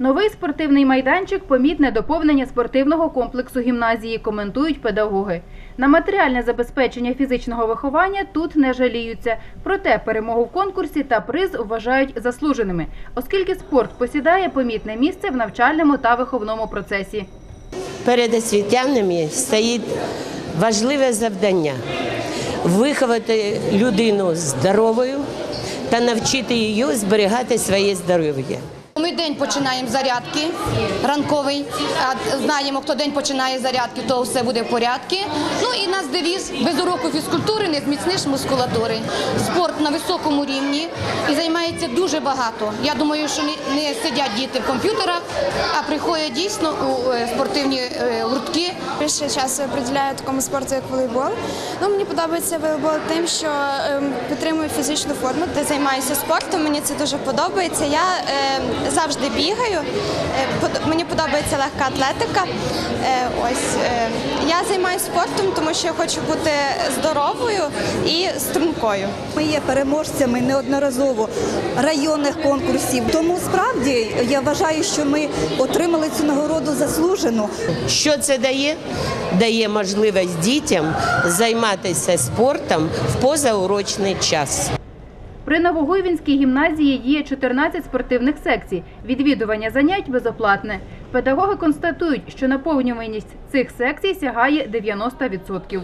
Новий спортивний майданчик помітне доповнення спортивного комплексу гімназії, коментують педагоги. На матеріальне забезпечення фізичного виховання тут не жаліються. Проте перемогу в конкурсі та приз вважають заслуженими, оскільки спорт посідає помітне місце в навчальному та виховному процесі. Перед освітянами стоїть важливе завдання виховати людину здоровою та навчити її зберігати своє здоров'я. Ми день починаємо зарядки ранковий. А знаємо, хто день починає зарядки, то все буде в порядку. Ну і нас девіз без уроку фізкультури не зміцниш мускулатури. Спорт на високому рівні і займається дуже багато. Я думаю, що не, сидять діти в комп'ютерах, а приходять дійсно у е, спортивні е, гуртки. Більше часу я приділяю такому спорту, як волейбол. Ну, мені подобається волейбол тим, що ем, підтримую фізичну форму, де займаюся спортом. Мені це дуже подобається. Я ем, завжди бігаю. Е, мені подобається легка атлетика. Е, ось е, я займаюся спортом, тому що я хочу бути здоровою і стрункою. Ми є переможцями неодноразово районних конкурсів. Тому справді я вважаю, що ми отримали цю нагороду заслужену. Що це дає? Дає можливість дітям займатися спортом в позаурочний час. При Новогуйвінській гімназії є 14 спортивних секцій. Відвідування занять безоплатне. Педагоги констатують, що наповнюваність цих секцій сягає 90%.